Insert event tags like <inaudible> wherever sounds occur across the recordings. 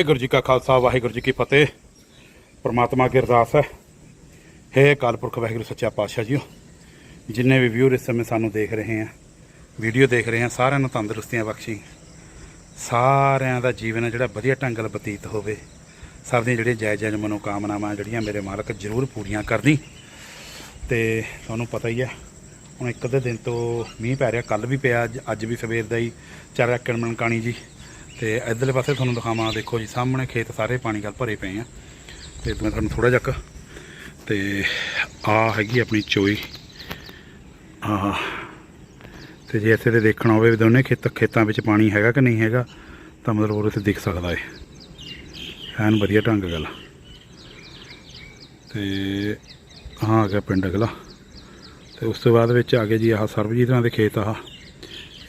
ਵਾਹਿਗੁਰੂ ਜੀ ਕਾ ਖਾਲਸਾ, ਵਾਹਿਗੁਰੂ ਜੀ ਕੀ ਫਤਿਹ। ਪ੍ਰਮਾਤਮਾ ਕੀ ਅਰਦਾਸ ਹੈ। ਹੇ ਅਕਾਲ ਪੁਰਖ ਵਾਹਿਗੁਰੂ, ਸੱਚਾ ਪਾਤਸ਼ਾਹ ਜੀਓ। ਜਿੰਨੇ ਵੀ ਵਿਊਰ ਇਸ ਸਮੇਂ ਸਾਨੂੰ ਦੇਖ ਰਹੇ ਆ ਵੀਡੀਓ ਦੇਖ ਰਹੇ ਆ, ਸਾਰਿਆਂ ਨੂੰ ਤੰਦਰੁਸਤੀਆਂ ਬਖਸ਼ੀ। ਸਾਰਿਆਂ ਦਾ ਜੀਵਨ ਹੈ ਜਿਹੜਾ ਵਧੀਆ ਢੰਗ ਨਾਲ ਬਤੀਤ ਹੋਵੇ, ਸਭ ਦੀਆਂ ਜਿਹੜੀਆਂ ਜਾਇਜ਼ ਜਾਇਜ਼ ਮਨੋਕਾਮਨਾਵਾਂ ਜਿਹੜੀਆਂ ਮੇਰੇ ਮਾਲਕ ਜ਼ਰੂਰ ਪੂਰੀਆਂ ਕਰਦੀ। ਤੇ ਤੁਹਾਨੂੰ ਪਤਾ ਹੀ ਹੈ ਹੁਣ ਇੱਕ ਅੱਧੇ ਦਿਨ ਤੋਂ ਮੀਂਹ ਪੈ ਰਿਹਾ ਕੱਲ ਵੀ ਪਿਆ, ਅੱਜ- ਵੀ ਸਵੇਰ ਦਾ ਹੀ। ਚੱਲ ਰਿਹਾ ਕਾਣੀ ਜੀ। ਤੇ ਇਧਰਲੇ ਪਾਸੇ ਤੁਹਾਨੂੰ ਦਿਖਾਵਾਂ, ਦੇਖੋ ਜੀ, ਸਾਹਮਣੇ ਖੇਤ ਸਾਰੇ ਪਾਣੀ ਨਾਲ ਭਰੇ ਪਏ ਆ। ਤੇ ਮੈਂ ਤੁਹਾਨੂੰ ਥੋੜਾ ਜਿਹਾ ਕੁ ਤੇ ਆ ਹੈਗੀ ਆਪਣੀ ਚੋਈ। ਆ, ਤੇ ਜੇ ਇੱਥੇ ਤੇ ਦੇਖਣਾ ਹੋਵੇ ਵੀ ਦੋਨੇ ਖੇਤ, ਖੇਤਾਂ ਵਿੱਚ ਪਾਣੀ ਹੈਗਾ ਕਿ ਨਹੀਂ ਹੈਗਾ, ਤਾਂ ਮਤਲਬ ਉਹਦੇ ਇੱਥੇ ਦਿਖ ਸਕਦਾ ਏ। ਐਨ ਵਧੀਆ ਢੰਗ ਗੱਲ। ਤੇ ਹਾਂ ਆ ਗਿਆ ਪਿੰਡ ਅਗਲਾ। ਤੇ ਉਸ ਤੋਂ ਬਾਅਦ ਵਿੱਚ ਆ ਗਏ ਜੀ ਆਹ ਸਰਬਜੀਤਾਂ ਦੇ ਖੇਤ ਆਹ।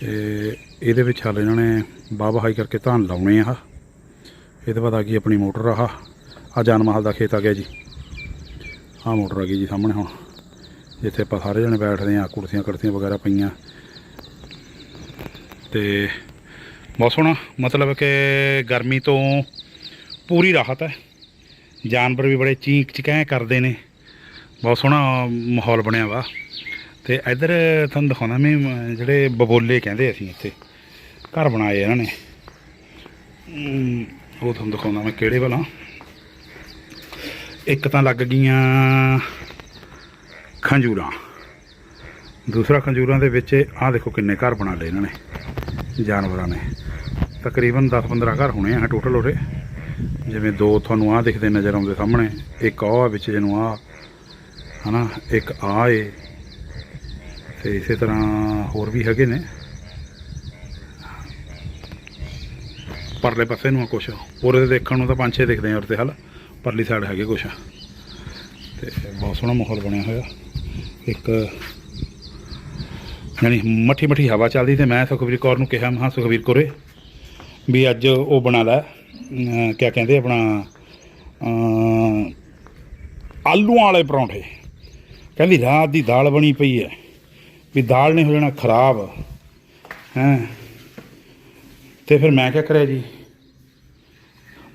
ਇਹ ਇਹਦੇ ਵਿੱਚ ਹਾਲ ਇਹਨਾਂ ਨੇ ਬਾਹ ਹਾਈ ਕਰਕੇ ਧਾਨ ਲਾਉਣੇ ਆ। ਇਹਦੇ ਬਾਅਦ ਆ ਗਈ ਆਪਣੀ ਮੋਟਰ ਆਹ ਆ ਜਾਨ ਮਹਲ ਦਾ ਖੇਤ ਆ ਗਿਆ ਜੀ। ਆਹ ਮੋਟਰ ਆ ਗਈ ਜੀ ਸਾਹਮਣੇ ਹੁਣ। ਜਿੱਥੇ ਆਪਾਂ ਸਾਰੇ ਜਣੇ ਬੈਠਦੇ ਆ, ਕੁਰਸੀਆਂ ਕਰਸੀਆਂ ਵਗੈਰਾ ਪਈਆਂ। ਤੇ ਬਹੁਤ ਸੋਹਣਾ ਮਤਲਬ ਕਿ ਗਰਮੀ ਤੋਂ ਪੂਰੀ ਰਾਹਤ ਹੈ। ਜਾਨਵਰ ਵੀ ਬੜੇ ਚੀਕ ਚਿਕਾਂ ਕਰਦੇ ਨੇ। ਬਹੁਤ ਸੋਹਣਾ ਮਾਹੌਲ ਬਣਿਆ ਵਾ। ਤੇ ਇੱਧਰ ਤੁਹਾਨੂੰ ਦਿਖਾਉਣਾ ਮੈਂ ਜਿਹੜੇ ਬਬੋਲੇ ਕਹਿੰਦੇ ਅਸੀਂ ਇੱਥੇ। ਘਰ ਬਣਾਏ ਇਹਨਾਂ ਨੇ। ਉਹ ਤੁਹਾਨੂੰ ਦਿਖਾਉਂਦਾ ਮੈਂ ਕਿਹੜੇ ਵਾਲਾ। ਇੱਕ ਤਾਂ ਲੱਗ ਗਈਆਂ ਖੰਜੂਰਾਂ। ਦੂਸਰਾ ਖੰਜੂਰਾਂ ਦੇ ਵਿੱਚ ਆਹ ਦੇਖੋ ਕਿੰਨੇ ਘਰ ਬਣਾ ਲਏ ਇਹਨਾਂ ਨੇ, ਜਾਨਵਰਾਂ ਨੇ। ਤਕਰੀਬਨ 10-15 ਘਰ ਹੋਣੇ ਆ ਟੋਟਲ ਉਹਦੇ ਜਿਵੇਂ ਦੋ ਤੁਹਾਨੂੰ ਆਹ ਦਿਖਦੇ ਨਜ਼ਰ ਆਉਂਦੇ ਸਾਹਮਣੇ, ਇੱਕ ਆਹ ਵਿੱਚ ਜਿਹਨੂੰ ਆਹ, ਹਨਾ, ਇੱਕ ਆਹ ਏ। ਤੇ ਇਸੇ ਤਰ੍ਹਾਂ ਹੋਰ ਵੀ ਹੈਗੇ ਨੇ। ਪਰਲੇ ਪਾਸੇ ਨੂੰ ਆ ਕੁਛ। ਉਰੇ ਦੇਖਣ ਨੂੰ ਤਾਂ ਪੰਜ ਛੇ ਦਿਖਦੇ ਆ ਉਰੇ ਤੇ ਹਲ ਪਰਲੀ ਸਾਈਡ ਹੈਗੇ ਕੁਛ। ਤੇ ਬਹੁਤ ਸੋਹਣਾ ਮਾਹੌਲ ਬਣਿਆ ਹੋਇਆ। ਇੱਕ ਯਾਨੀ ਮੱਠੀ ਮੱਠੀ ਹਵਾ ਚੱਲਦੀ ਤੇ ਮੈਂ ਸੁਖਵੀਰ ਕੌਰ ਨੂੰ ਕਿਹਾ ਮਹਾ ਸੁਖਵੀਰ ਕੋਰੇ, ਵੀ ਅੱਜ ਉਹ ਬਣਾ ਲੈ। ਕਿਆ ਕਹਿੰਦੇ ਆਪਣਾ ਆਲੂਆਂ ਵਾਲੇ ਪਰੌਂਠੇ। ਕਹਿੰਦੀ ਰਾਤ ਦੀ ਦਾਲ ਬਣੀ ਪਈ ਹੈ। ਵੀ ਦਾਲ ਨੇ ਹੋ ਜਾਣਾ ਖਰਾਬ। ਹੈਂ? ਤੇ ਫਿਰ ਮੈਂ ਕਿਆ ਕਰਿਆ ਜੀ?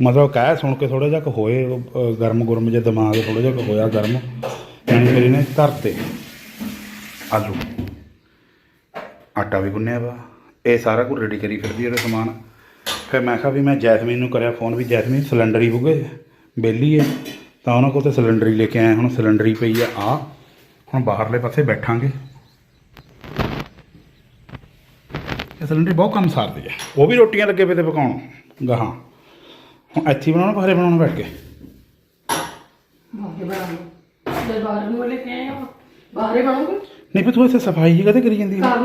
ਮਤਲਬ ਕਹਿ ਸੁਣ ਕੇ ਥੋੜਾ ਜਿਹਾ ਕੁ ਹੋਏ ਉਹ, ਗਰਮ ਗੁਰਮ ਜੇ ਦਿਮਾਗ ਥੋੜਾ ਜਿਹਾ ਕੁ ਹੋਇਆ ਗਰਮ ਯਾਨੀ ਫਿਰ ਇਹਨੇ ਧਰਤੇ। ਆਲੂ ਆਟਾ ਵੀ ਗੁੰਨਿਆ ਵਾ। ਇਹ ਸਾਰਾ ਕੁਝ ਰੈਡੀ ਕਰੀ ਫਿਰਦੀ ਉਹਦੇ ਸਮਾਨ। ਫਿਰ ਮੈਂ ਕਿਹਾ ਵੀ ਮੈਂ ਜੈਸਮੀਨ ਨੂੰ ਕਰਿਆ ਫੋਨ ਵੀ ਜੈਸਮੀਨ ਸਿਲੰਡਰ ਹੀ ਬੁਗੇ ਬੇਲੀ ਹੈ ਤਾਂ ਉਹਨਾਂ ਕੋਲ ਤੇ ਸਿਲੰਡਰ ਹੀ ਲੈ ਕੇ ਆਇਆ ਹੁਣ ਸਿਲੰਡਰ ਹੀ ਪਈ ਆ। ਆ ਹੁਣ ਬਾਹਰਲੇ ਪਾਸੇ ਬੈਠਾਂਗੇ। ਇਹ ਸਿਲੰਡਰ ਬਹੁਤ ਕੰਮ ਸਾਰਦੀ ਹੈ। ਉਹ ਵੀ ਰੋਟੀਆਂ ਲੱਗੇ ਪਏ ਤੇ ਪਕਾਉਣ। ਗਾਹਾਂ। ਹੁਣ ਇੱਥੇ ਹੀ ਬਣਾਉਣਾ ਬਾਹਰੇ ਬਣਾਉਣਾ ਬੈਠ ਕੇ। ਬਾਹਰ ਬਣਾਉਂ ਜੇ ਬਾਹਰ ਨੂੰ ਲੈ ਕੇ ਆਏ ਹੋ। ਬਾਹਰੇ ਬਣਾਉਂਗੇ। ਨਹੀਂ ਪਰ ਤੂੰ ਇੱਥੇ ਸਫ਼ਾਈ ਹੀ ਕਦੇ ਕਰੀ ਜਾਂਦੀ ਹੈ? ਤਾਂ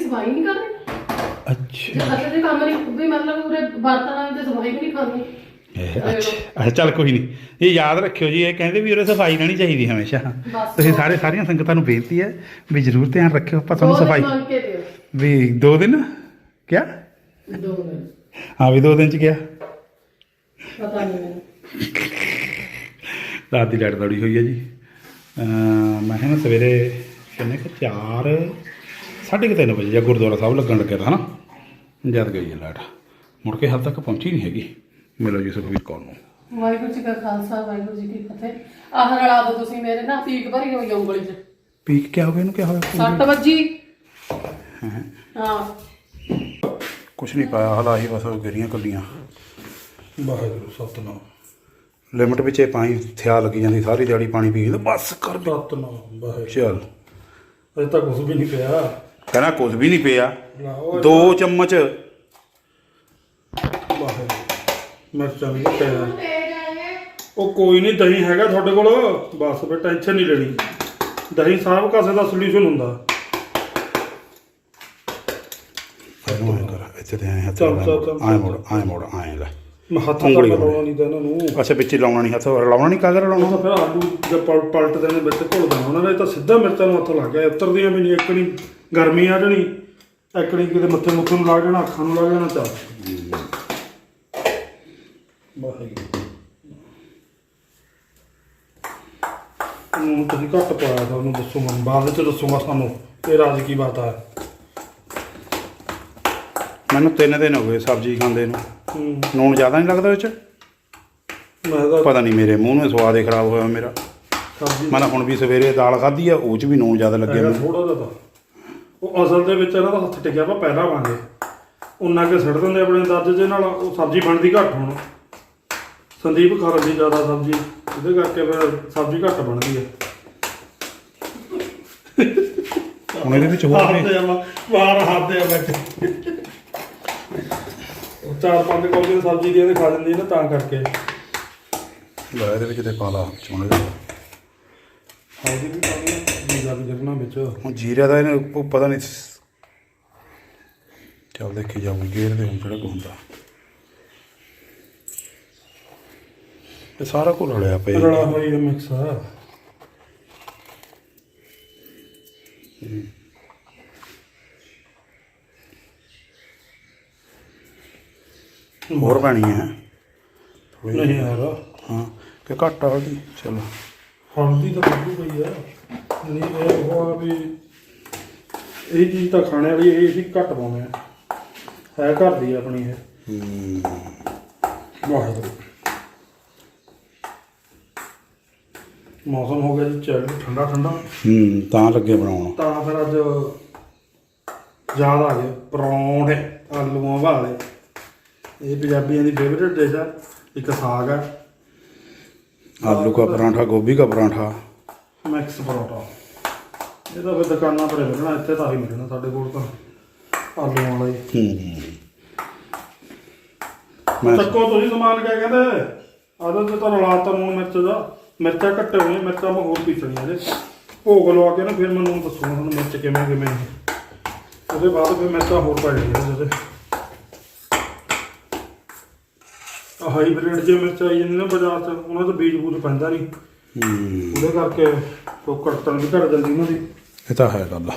ਸਫ਼ਾਈ ਨਹੀਂ ਅੱਛਾ। ਦੇ ਕੰਮ ਨਹੀਂ ਵੀ ਮਤਲਬ ਪੂਰੇ ਬਰਤਨਾਂ ਦੀ ਸਫ਼ਾਈ ਵੀ ਨਹੀਂ ਕਰਨੀ। ਇਹ ਅੱਛਾ। ਚੱਲ ਕੋਈ ਨਹੀਂ। ਇਹ ਯਾਦ ਰੱਖਿਓ ਜੀ ਇਹ ਕਹਿੰਦੇ ਵੀ ਉਹਦੇ ਸਫ਼ਾਈ ਰਹਿਣੀ ਚਾਹੀਦੀ ਹਮੇਸ਼ਾ। ਤੁਸੀਂ ਸਾਰੇ ਸਾਰੀਆਂ ਸੰਗਤਾਂ ਨੂੰ ਬੇਨਤੀ ਹੈ ਵੀ ਜ਼ਰੂਰ ਧਿਆਨ ਰੱਖਿਓ ਆਪਾਂ ਤੁਹਾਨੂੰ ਸਫ਼ਾਈ ਕੇ ਵੀ ਦੋ ਦਿਨ? ਹਾਂ ਵੀ ਦੋ ਦਿਨ ਚ ਗਿਆ ਪਤਾ ਨਹੀਂ ਰਾਤ ਦੀ ਲਾਈਟ ਦੌੜੀ ਹੋਈ ਹੈ ਜੀ। ਅਮ ਮੈਂ ਕਿਹਾ ਨਾ ਸਵੇਰੇ ਕਿੰਨੇ ਕੁ 4 ਸਾਢੇ ਕੁ ਤਿੰਨ ਵਜੇ ਜਾਂ ਗੁਰਦੁਆਰਾ ਸਾਹਿਬ ਲੱਗਣ ਲੱਗਿਆ ਤਾਂ ਹਨਾ? ਜਦ ਗਈ ਹੈ ਲਾਈਟ ਮੁੜ ਕੇ ਹਾਲ ਤੱਕ ਪਹੁੰਚੀ ਨਹੀਂ ਹੈਗੀ। ਮਿਲੋ ਜੀ ਸੁਖਵੀਰ ਕੌਰ ਨੂੰ। ਵਾਹਿਗੁਰੂ ਜੀ ਕਾ ਖਾਲਸਾ ਵਾਹਿਗੁਰੂ ਜੀ ਕੀ ਫਤਿਹ। ਆਹ ਰਲਾ ਦੋ ਤੁਸੀਂ ਮੇਰੇ ਨਾਲ ਪੀਕ ਭਰੀ ਹੋਈ ਆ ਉਂਗਲੀ 'ਚ। ਪੀਕ ਕਿਆ ਹੋ ਗਿਆ ਇਹਨੂੰ ਕਿਆ ਹੋਇਆ ਸੱਟ ਵੱਜੀ। ਹਾਂ। ਕੁਛ ਨਹੀਂ ਪਾਇਆ ਹਲਾ ਹੀ ਬਸ ਉਹ ਗਿਰੀਆਂ ਕੱਲੀਆਂ। ਵਾਹਿਗੁਰੂ ਸਤਨਾਮ। ਲਿਮਟ ਵਿੱਚ ਇਹ ਪਾਣੀ ਥਿਆ ਲੱਗੀ ਜਾਂਦੀ ਸਾਰੀ ਦਿਹਾੜੀ ਪਾਣੀ ਪੀ ਜਾਂਦਾ ਬਸ ਕਰ ਬੇ ਸਤਨਾਮ ਵਾਹਿਗੁਰੂ। ਚੱਲ। ਅਜੇ ਤੱਕ ਕੁਝ ਵੀ ਨਹੀਂ ਪਿਆ। ਕਹਿੰਦਾ ਕੁਝ ਵੀ ਨਹੀਂ ਪਿਆ। ਨਾ ਉਹ ਦੋ ਚਮਚ। ਵਾਹਿਗੁਰੂ ਮਿਰਚਾਂ ਵੀ ਨਹੀਂ ਪਿਆ ਉਹ ਕੋਈ ਨਹੀਂ ਦਹੀਂ ਹੈਗਾ ਤੁਹਾਡੇ ਕੋਲ। ਬਸ ਫਿਰ ਟੈਨਸ਼ਨ ਨਹੀਂ ਲੈਣੀ। ਦਹੀਂ ਸਭ ਕਾਸੇ ਦਾ ਸੋਲੂਸ਼ਨ ਹੁੰਦਾ ਇਹਨੂੰ ਐਂ ਕਰ ਇੱਥੇ ਤੇ ਐਂ ਹੱਥ ਚੱਲ, ਚੱਲ, ਚੱਲ। ਆਏ ਮੋੜ ਆਏ ਮੋੜ ਆਏ ਲੈ। ਮੈਂ ਹੱਥ ਉਂਗਲੀ ਤੱਕ ਹੋਣੀ। ਲਾਉਣਾ ਨਹੀਂ ਤਾਂ ਇਹਨਾਂ ਨੂੰ। ਅੱਛਾ ਵਿੱਚ ਹੀ ਲਾਉਣਾ ਨਹੀਂ ਹੱਥ ਲਾਉਣਾ ਨਹੀਂ ਕਾਗਰ ਉਹ ਲਾਉਣਾ? ਤਾਂ ਫਿਰ ਆਲੂ ਜਦ ਪਲ- ਪਲਟਦੇ ਨੇ ਵਿੱਚ ਘੁਲ ਦੇਣਾ ਉਹਨਾਂ ਨੇ ਤਾਂ ਸਿੱਧਾ ਮਿਰਚਾਂ ਨੂੰ ਹੱਥ ਲੱਗ ਗਿਆ। ਉਤਰਦੀਆਂ ਵੀ ਨਹੀਂ ਇੱਕਣੀ ਗਰਮੀ ਆ ਜਣੀ। ਇੱਕਣੀ ਕਿਤੇ ਮੱਥੇ ਮੁੱਥੇ ਨੂੰ ਲੱਗ ਜਾਣਾ ਅੱਖਾਂ ਨੂੰ ਲੱਗ ਜਾਣਾ ਚੱਲ। ਵਾਹਿਗੁਰੂ। ਨੂੰ ਤੁਸੀਂ ਘੱਟ ਪਾਇਆ ਤਾਂ ਉਹਨੂੰ ਦੱਸੂਗਾ ਬਾਅਦ ਵਿੱਚ ਦੱਸੂਗਾ ਸਾਨੂੰ ਇਹ ਰਾਜ ਕੀ ਬਾਤ ਹੈ ਮੈਨੂੰ ਤਿੰਨ ਦਿਨ ਹੋ ਗਏ ਸਬਜ਼ੀ ਖਾਂਦੇ ਨੂੰ। ਹੂੰ ਨੂਣ ਜ਼ਿਆਦਾ ਨਹੀਂ ਲੱਗਦਾ ਵਿੱਚ? ਮੈਂ ਤਾਂ ਪਤਾ ਨਹੀਂ ਮੇਰੇ ਮੂੰਹ ਨੂੰ ਸਵਾਦ ਹੀ ਖਰਾਬ ਹੋਇਆ ਮੇਰਾ। ਸਬਜ਼ੀ ਮੈਂ ਤਾਂ ਹੁਣ ਵੀ ਸਵੇਰੇ ਦਾਲ ਖਾਧੀ ਆ ਉਹ ਚ ਵੀ ਨੂਨ ਜ਼ਿਆਦਾ ਲੱਗਿਆ ਹੈਗਾ ਮੈਨੂੰ। ਥੋੜਾ ਜਿਹਾ ਤਾਂ। ਉਹ ਅਸਲ ਦੇ ਵਿੱਚ ਇਹਨਾਂ ਦਾ ਹੱਥ ਟਿਕਿਆ ਵਾ ਪਹਿਲਾਂ ਵਾਂਗੇ। ਉਹਨਾਂ ਕੇ ਸੜ ਦਿੰਦੇ ਆਪਣੇ ਅੰਦਾਜ਼ੇ ਦੇ ਨਾਲ ਉਹ ਸਬਜ਼ੀ ਬਣਦੀ ਘੱਟ ਹੁਣ। ਸੰਦੀਪ ਖਾ ਲੈਂਦੀ ਜ਼ਿਆਦਾ ਸਬਜ਼ੀ ਉਹਦੇ ਕਰਕੇ ਫਿਰ ਸਬਜ਼ੀ ਘੱਟ ਬਣਦੀ ਹੈ ਹੁਣ ਇਹਦੇ ਵਿੱਚ ਹੋਰ ਵੀ ਹੱਥ ਆ ਬਾਹਰ ਹੱਥ ਆ ਬੈਠੇ ਉਹ ਚਾਰ ਪੰਜ ਕੌਲੀ ਸਬਜ਼ੀ ਦੀ ਇਹਦੇ ਖਾ ਲੈਂਦੀ ਨਾ ਤਾਂ ਕਰਕੇ। ਲੈ ਇਹਦੇ ਵਿੱਚ ਤੇ ਪਾ ਲਾ ਚੋਣੇ ਦੇ ਹਲਦੀ ਵੀ ਪਾਣੀ ਜੀ ਗੱਲ ਕਰਨਾ ਵਿੱਚ। ਹੁਣ ਜੀਰੇ ਦਾ ਇਹਨੇ ਪਤਾ ਨਹੀਂ ਚੱਲ ਦੇਖੀ ਜਾਊਗੀ ਗੇਰ ਦੇ ਹੁਣ ਜਿਹੜਾ ਹੁੰਦਾ। ਇਹ ਸਾਰਾ ਕੁਝ ਰਲਿਆ ਪਿਆ ਰਲਾ ਹੋਈ ਮਿਕਸ ਆ ਹੋਰ ਪੈਣੀ ਹੈ ਨਹੀਂ ਯਾਰ। ਹਾਂ ਕਿ ਘੱਟ ਆ ਉਹਦੀ ਚਲੋ। ਹਲਦੀ ਤਾਂ ਵਾਧੂ ਪਈ ਆ। ਨਹੀਂ ਇਹ ਉਹ ਆ ਵੀ ਇਹ ਚੀਜ਼ ਤਾਂ ਖਾਣੇ ਵਾਲੀ ਇਹ ਅਸੀਂ ਘੱਟ ਪਾਉਂਦੇ ਆ। ਹੈ ਘਰ ਦੀ ਆਪਣੀ ਇਹ। ਹੂੰ। ਵਾਹਿਗੁਰੂ। ਮੌਸਮ ਹੋ ਗਿਆ ਜੀ ਚੱਲ ਠੰਡਾ ਠੰਡਾ। ਹੂੰ ਤਾਂ ਲੱਗੇ ਬਣਾਉਣ। ਤਾਂ ਫਿਰ ਅੱਜ ਯਾਦ ਆ ਗਏ ਪਰੌਂਠੇ ਆਲੂਆਂ ਵਾਲੇ। ਇਹ ਪੰਜਾਬੀਆਂ ਦੀ ਫੇਵਰੇਟ ਡਿਸ਼ ਆ ਇੱਕ ਸਾਗ ਆ। ਆਲੂ ਦਾ ਪਰਾਂਠਾ ਗੋਭੀ ਦਾ ਪਰਾਂਠਾ। ਮਿਕਸ ਪਰੌਂਠਾ। ਇਹ ਤਾਂ ਫਿਰ ਦੁਕਾਨਾਂ ਪਰ ਮਿਲਣਾ ਇੱਥੇ ਤਾਂ ਹੀ ਮਿਲਣਾ ਸਾਡੇ ਕੋਲ ਤਾਂ ਆਲੂਆਂ ਵਾਲਾ ਹੀ। ਹੂੰ ਮੈਂ ਚੱਕੋ ਤੁਸੀਂ ਸਮਾਨ ਕਿਆ ਕਹਿੰਦੇ? ਆਦਤ ਤੇ ਤਾਂ ਰਲਾਤਾ ਲੂਣ ਮਿਰਚ ਦਾ। ਮਿਰਚਾਂ ਘੱਟੇ ਹੋਣੀਆਂ ਮਿਰਚਾਂ ਮੈਂ ਹੋਰ ਪੀਸਣੀਆਂ ਨੇ। ਭੋਗ ਲਵਾ ਕੇ ਨਾ ਫਿਰ ਮੈਨੂੰ ਦੱਸੋ ਤੁਹਾਨੂੰ ਮਿਰਚ ਕਿਵੇਂ ਕਿਵੇਂ। ਉਹਦੇ ਬਾਅਦ ਫਿਰ ਮਿਰਚਾਂ ਹੋਰ ਪਾ ਦੇਣੀਆਂ ਉਹਦੇ ਆ ਹਾਈਬ੍ਰਿਡ ਜੇ ਮਿਰਚ ਆਈ ਜਾਂਦੀ ਨਾ ਬਾਜ਼ਾਰ 'ਚ ਉਹਨਾਂ ਦਾ ਬੀਜ ਬੂਜ ਪੈਂਦਾ ਨਹੀਂ ਹੂੰ। ਉਹਦੇ ਕਰਕੇ ਉਹ ਕੱਟਣ ਵੀ ਘਟ ਜਾਂਦੀ ਉਹਨਾਂ ਦੀ। ਇਹ ਤਾਂ ਹੈ ਗੱਲ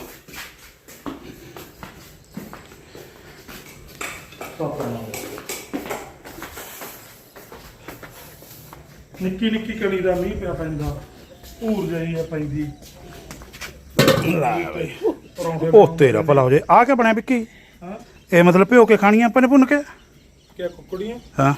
ਨਿੱਕੀ ਨਿੱਕੀ ਕਣੀ ਦਾ ਮੀਂਹ ਪਿਆ ਪੈਂਦਾ ਊਰ ਜਾਈ ਆ ਪੈਂਦੀ। ਪਰੌਂਠੇ ਉਹ ਤੇਰਾ ਭਲਾ ਹੋ ਜੇ। ਆ ਕੇ ਬਣਿਆ ਵਿੱਕੀ? ਹਾਂ? ਇਹ ਮਤਲਬ ਭਿਓ ਕੇ ਖਾਣੀਆਂ ਆਪਾਂ ਨੇ ਭੁੰਨ ਕੇ? ਕਿਆ ਕੁੱਕੜੀਆਂ? ਹਾਂ।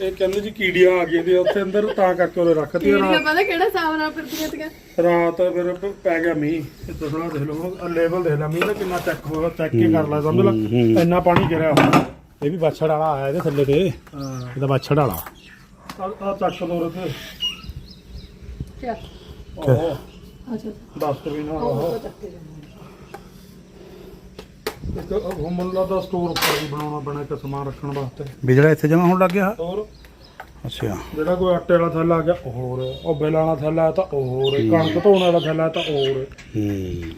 ਇਹ ਕਹਿੰਦੇ ਜੀ ਕੀੜੀਆਂ ਆ ਗਈਆਂ ਨੇ ਉੱਥੇ ਅੰਦਰ ਤਾਂ ਕਰਕੇ ਉਹਨੇ ਰੱਖਤੀ ਕੀੜੀਆਂ ਪਤਾ ਕਿਹੜਾ ਨਾਲ ਫਿਰਦੀਆਂ ਤੀਆਂ ਰਾਤ ਫਿਰ ਪ- ਪੈ ਗਿਆ ਮੀਂਹ। ਇਹ ਦਸਣਾ ਦੇਖ ਲਓ ਲੈਵਲ ਦੇਖ ਲੈ ਮੀਂਹ ਦਾ ਕਿੰਨਾ ਚੈੱਕ ਹੋਇਆ ਚੈੱਕ ਕੇ ਕਰ ਲੈ ਸਮਝ ਲੈ। ਇੰਨਾ ਪਾਣੀ ਗਿਰਿਆ ਹੋਇਆ। ਇਹ ਵੀ ਬਾਛੜ ਵਾਲਾ ਆਇਆ ਇਹਦੇ ਥੱਲੇ ਤੇ। ਹਾਂ। ਇਹਦਾ ਬਾਛੜ ਵਾਲਾ। ਆ ਚੱਕ ਦੋ ਰਤੇ ਕਿਆ ਉਹ ਅੱਛਾ। ਦਸਤ ਵੀ ਨਾ। ਉਹ ਉਹ ਤਾਂ ਚੱਕੇ ਜਾਂਦੇ ਇੱਕ ਹੁਮਲਾ ਦਾ ਸਟੋਰ ਉੱਪਰ ਵੀ ਬਣਾਉਣਾ ਪੈਣਾ ਇੱਕ ਸਮਾਨ ਰੱਖਣ ਵਾਸਤੇ। ਵੀ ਜਿਹੜਾ ਇੱਥੇ ਜਮਾ ਹੋਣ ਲੱਗ ਗਿਆ? ਹੋਰ? ਅੱਛਾ। ਜਿਹੜਾ ਕੋਈ ਆਟੇ ਵਾਲਾ ਥੈਲਾ ਆ ਗਿਆ ਉਹ ਹੋਰ। ਉਹ ਬੇਲਾਂ ਵਾਲਾ ਥੈਲਾ ਹੈ ਤਾਂ ਉਹ ਹੋਰ। ਕਣਕ ਧੋਣ ਵਾਲਾ ਥੈਲਾ ਤਾਂ ਉਹ ਹੋਰ। ਹੂੰ।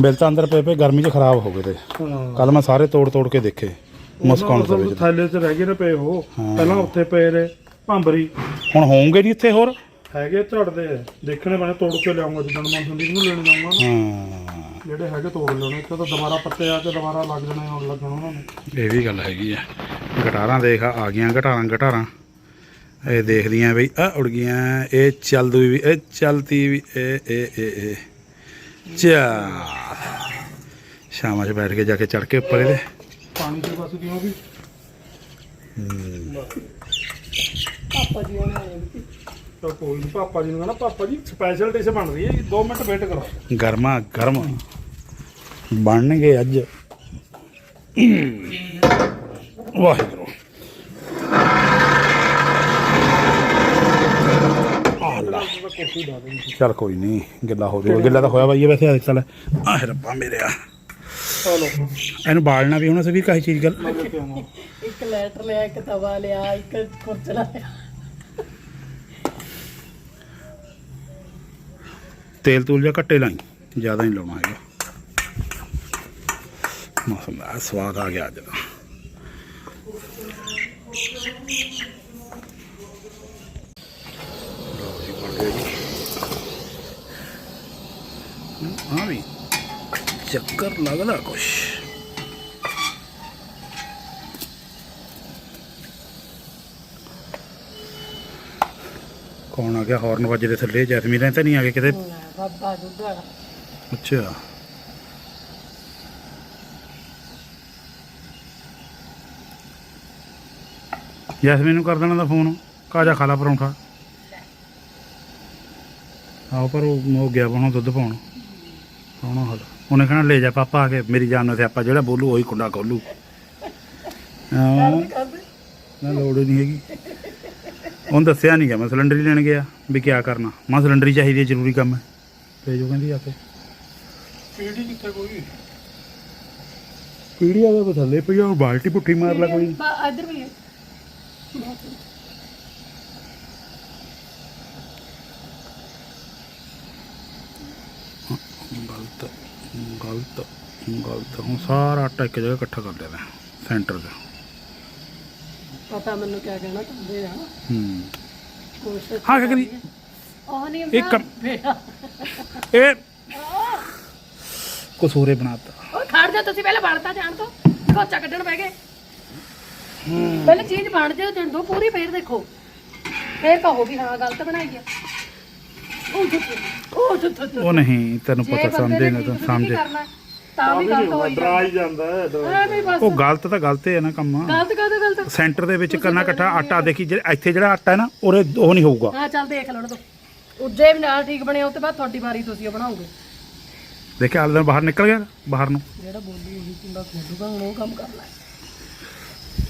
ਬਿਲ ਤਾਂ ਅੰਦਰ ਪਏ ਪਏ ਗਰਮੀ 'ਚ ਖਰਾਬ ਹੋ ਗਏ ਤੇ। ਹਾਂ। ਕੱਲ ਮੈਂ ਸਾਰੇ ਤੋੜ ਤੋੜ ਕੇ ਦੇਖੇ ਮੁਸਕਾਉਣ ਦੇ ਵਿੱਚ ਥੈਲੇ 'ਚ ਰਹਿ ਗਏ ਨੇ ਪਏ ਉਹ। ਹਾਂ। ਪਹਿਲਾਂ ਉੱਥੇ ਪਏ ਨੇ ਭਾਂਬਰੀ। ਹੁਣ ਹੋਣਗੇ ਨਹੀਂ ਇੱਥੇ ਹੋਰ? ਹੈਗੇ ਝੜਦੇ ਆ। ਦੇਖਣੇ ਪੈਣੇ ਤੋੜ ਕੇ ਲਿਆਉਂਗਾ ਜਿੱਦਣ ਮੈਂ ਸੰਦੀਪ ਨੂੰ ਲੈਣ ਜਾਊਂਗਾ। ਹਾਂ। ਜਿਹੜੇ ਹੈਗੇ ਤੋੜ ਲੈਣੇ ਇੱਥੇ ਤਾਂ ਦੁਬਾਰਾ ਪੱਤੇ ਆ ਕੇ ਦੁਬਾਰਾ ਲੱਗ ਜਾਣੇ ਆਉਣ ਲੱਗਣ ਉਹਨਾਂ ਨੂੰ। ਇਹ ਵੀ ਗੱਲ ਹੈਗੀ ਆ। ਗਟਾਰਾਂ ਦੇਖ ਆ ਗਈਆਂ ਗਟਾਰਾਂ ਗਟਾਰਾਂ। ਇਹ ਦੇਖਦੀਆਂ ਬਈ ਆ ਉੜ ਗਈਆਂ ਇਹ ਚੱਲਦੀ ਵੀ ਇਹ ਚਲਦੀ ਵੀ ਇਹ ਇਹ ਇਹ ਇਹ। ਚਾ। ਸ਼ਾਮਾਂ 'ਚ ਬੈਠ ਕੇ ਜਾ ਕੇ ਚੜ ਕੇ ਉੱਪਰ ਇਹਦੇ। ਪਾਣੀ ਦੇ ਪਾਸੇ ਕਿਉਂ ਵੀ? ਪਾਪਾ ਜੀ ਉਹਨੇ ਆਏ ਵੀ ਤਾਂ ਕੋਈ ਨਹੀਂ ਪਾਪਾ ਜੀ ਨੂੰ ਕਹਣਾ ਪਾਪਾ ਜੀ ਸਪੈਸ਼ਲ ਡਿਸ਼ ਬਣ ਰਹੀ ਹੈ 2 ਮਿੰਟ ਵੇਟ ਕਰੋ। ਗਰਮਾ ਗਰਮ। ਬਣਨਗੇ ਅੱਜ। ਵਾਹਿਗੁਰੂ। ਕੋਠੀ ਡਾ ਦੇ ਚੱਲ ਕੋਈ ਨਹੀਂ ਗਿੱਲਾ ਹੋ ਜਾਊਗਾ। ਗਿੱਲਾ ਤਾਂ ਹੋਇਆ ਬਾਈ ਵੈਸੇ ਆ ਚੱਲ ਆਹ ਰੱਬਾ ਮੇਰੇ ਆ। ਚਲੋ। ਇਹਨੂੰ ਬਾਲਣਾ ਵੀ ਉਹਨਾਂ ਸੇ ਵੀ ਕਾਹੀ ਚੀਜ਼ ਗੱਲ। ਇੱਕ ਲੈਟਰ ਲਿਆ ਇੱਕ ਤਵਾ ਲਿਆ ਇੱਕ ਕੁਰਚਲਾ ਲਿਆ। ਤੇਲ ਤੂਲ ਜਾਂ ਘੱਟੇ ਲਾਈ, ਜ਼ਿਆਦਾ ਨਹੀਂ ਲਾਉਣਾ ਹੈਗਾ। ਮਸਲਾ ਸਵਾਦ ਆ ਗਿਆ ਅੱਜ ਦਾ। ਹਾਂ ਵੀ ਚੱਕਰ ਲੱਗਦਾ ਕੁਛ। ਕੌਣ ਆ ਗਿਆ? ਹਾਰਨ ਵੱਜਦੇ ਥੱਲੇ, ਜੈਸਮੀਨ ਤਾਂ ਨਹੀਂ ਆ ਗਏ ਕਿਤੇ? ਬਾਬਾ ਦੁੱਧ ਵਾਲਾ ਅੱਛਾ। ਜੈਸਮੀਨ ਨੂੰ ਕਰ ਦੇਣਾ ਦਾ ਫੋਨ। ਕਾਜਾ ਖਾ ਲਾ ਪਰੌਂਠਾ। ਆਓ ਪਰ ਉਹ ਉਹ ਗਿਆ ਬਣਾ ਦੁੱਧ ਪਾਉਣ। ਪਾਉਣਾ ਹਲ। ਉਹਨੇ ਕਹਣਾ ਲੈ ਜਾ ਪਾਪਾ ਆ ਕੇ ਮੇਰੀ ਜਾਨ ਨੂੰ ਤੇ ਆਪਾਂ ਜਿਹੜਾ ਬੋਲੂ ਉਹੀ ਕੁੰਡਾ ਖੋਲੂ। ਹਾਂ ਨਾ ਲੋੜ ਹੀ ਨਹੀਂ ਹੈਗੀ। ਉਹਨੂੰ ਦੱਸਿਆ ਨਹੀਂ ਗਿਆ ਮੈਂ ਸਿਲੰਡਰ ਹੀ ਲੈਣ ਗਿਆ ਵੀ ਕੀ ਕਰਨਾ। ਮੈਂ ਸਿਲੰਡਰ ਹੀ ਚਾਹੀਦੀ ਹੈ ਜ਼ਰੂਰੀ ਕੰਮ ਹੈ। ਤੇ ਜੋ ਕਹਿੰਦੀ ਆ ਕੇ। ਪੀੜੀ ਕਿੱਥੇ ਕੋਈ? ਪੀੜੀ ਆ ਦਾ ਥੱਲੇ ਪਈ ਉਹ ਬਾਲਟੀ ਪੁੱਠੀ ਮਾਰ ਲਾ ਕੋਈ। ਬਾ- ਇੱਧਰ ਵੀ ਹੈ ਗਲਤ ਗਲਤ ਗਲਤ। ਹੁਣ ਸਾਰਾ ਆਟਾ ਇੱਕ ਜਗ੍ਹਾ ਇਕੱਠਾ ਕਰ ਲੈਣਾ ਸੈਂਟਰ 'ਚ। ਪਤਾ ਮੈਨੂੰ ਕਿਆ ਕਹਿਣਾ ਚਾਹੁੰਦੇ ਆ। ਹੂੰ। ਕੋਸ਼ਿਸ਼ ਹਾਂ ਕਰੀ ਉਹ ਨਹੀਂ ਇਹ ਕੰਮ ਇਹ ਕਸੂਰੇ ਬਣਾਤਾ। ਉਹ ਖੜ ਜਾ ਤੁਸੀਂ ਪਹਿਲਾਂ ਬਣਤਾ ਜਾਣ ਤੋਂ। ਕੋਚਾ ਕੱਢਣ ਬਹਿ ਗਏ। ਪਹਿਲਾਂ ਚੀਜ਼ ਬਣ ਜਾ ਜਣ ਦੋ ਪੂਰੀ ਫੇਰ ਦੇਖੋ। ਫੇਰ ਕਹੋ ਵੀ ਹਾਂ ਗਲਤ ਬਣਾਈ ਆ। ਉਹ ਜੁੱਤ ਉਹ ਜੁੱਤ ਉਹ ਨਹੀਂ ਤੈਨੂੰ ਜੇ ਪਤਾ ਸਮਝੇ ਨੇ ਤੂੰ ਸਮਝੇ। ਤਾਂ ਵੀ ਗਲਤ ਹੋਈ ਡਰਾ ਹੀ ਜਾਂਦਾ ਉਹ ਗਲਤ ਤਾਂ ਗਲਤ ਹੈ ਨਾ ਕੰਮ। ਗਲਤ ਕਹਦਾ ਗਲਤ। ਸੈਂਟਰ ਦੇ ਵਿੱਚ ਕਰਨਾ ਇਕੱਠਾ ਆਟਾ ਦੇਖੀ ਜਿਹੜਾ ਇੱਥੇ ਜਿਹੜਾ ਆਟਾ ਹੈ ਨਾ ਉਹਦੇ ਉਹ ਨਹੀਂ ਹੋਊਗਾ। ਹਾਂ ਚੱਲ ਦੇਖ ਲੈਣ ਦੋ ਉੱਜੇ ਵੀ ਨਾਲ ਠੀਕ ਬਣਿਆ ਉਸ ਤੋਂ ਬਾਅਦ ਤੁਹਾਡੀ ਵਾਰੀ ਤੁਸੀਂ ਉਹ ਬਣਾਓਗੇ। ਦੇਖਿਆ ਆਲਦਾ ਬਾਹਰ ਨਿਕਲ ਗਿਆ ਬਾਹਰ ਨੂੰ। ਜਿਹੜਾ ਬੋਲੀ ਉਹੀ ਕੁੰਡਾ ਖੋਲੂਗਾ ਹੁਣ ਉਹ ਕੰਮ ਕਰਨਾ। ਹੈ।